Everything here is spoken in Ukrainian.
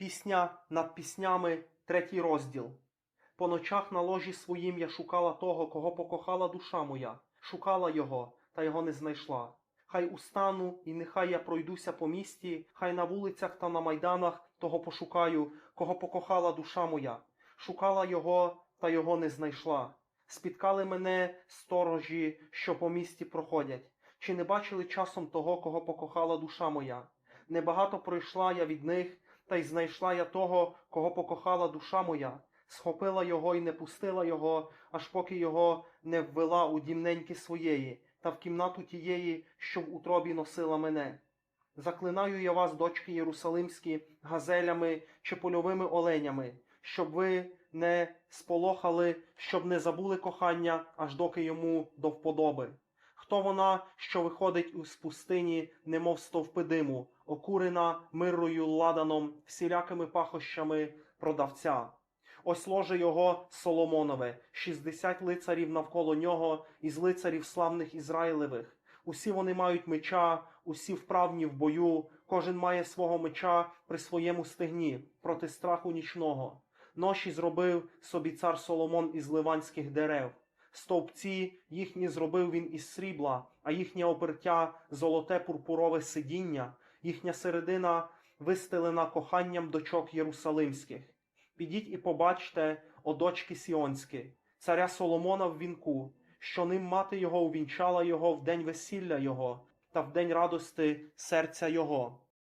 Пісня над піснями, третій розділ. По ночах на ложі своїм я шукала того, кого покохала душа моя, шукала його, та його не знайшла. Хай устану, і нехай я пройдуся по місті, хай на вулицях та на майданах того пошукаю, кого покохала душа моя. Шукала його, та його не знайшла. Спіткали мене сторожі, що по місті проходять. Чи не бачили часом того, кого покохала душа моя? Небагато пройшла я від них, та й знайшла я того, кого покохала душа моя, схопила його і не пустила його, аж поки його не ввела у дімненьки своєї, та в кімнату тієї, що в утробі носила мене. Заклинаю я вас, дочки Єрусалимські, газелями чи польовими оленями, щоб ви не сполохали, щоб не забули кохання, аж доки йому до вподоби. Хто вона, що виходить із пустині, немов стовпи диму, окурена мирою ладаном, всілякими пахощами продавця. Ось ложе його Соломонове, шістдесят лицарів навколо нього, із лицарів славних Ізраїлевих. Усі вони мають меча, усі вправні в бою, кожен має свого меча при своєму стегні проти страху нічного. Ноші зробив собі цар Соломон із ливанських дерев. Стовпці їхні зробив він із срібла, а їхнє опертя золоте пурпурове сидіння, їхня середина вистелена коханням дочок Єрусалимських. Підіть і побачте, о Сіонські, царя Соломона в вінку, що ним мати його увінчала його в день весілля його та в день радости серця його.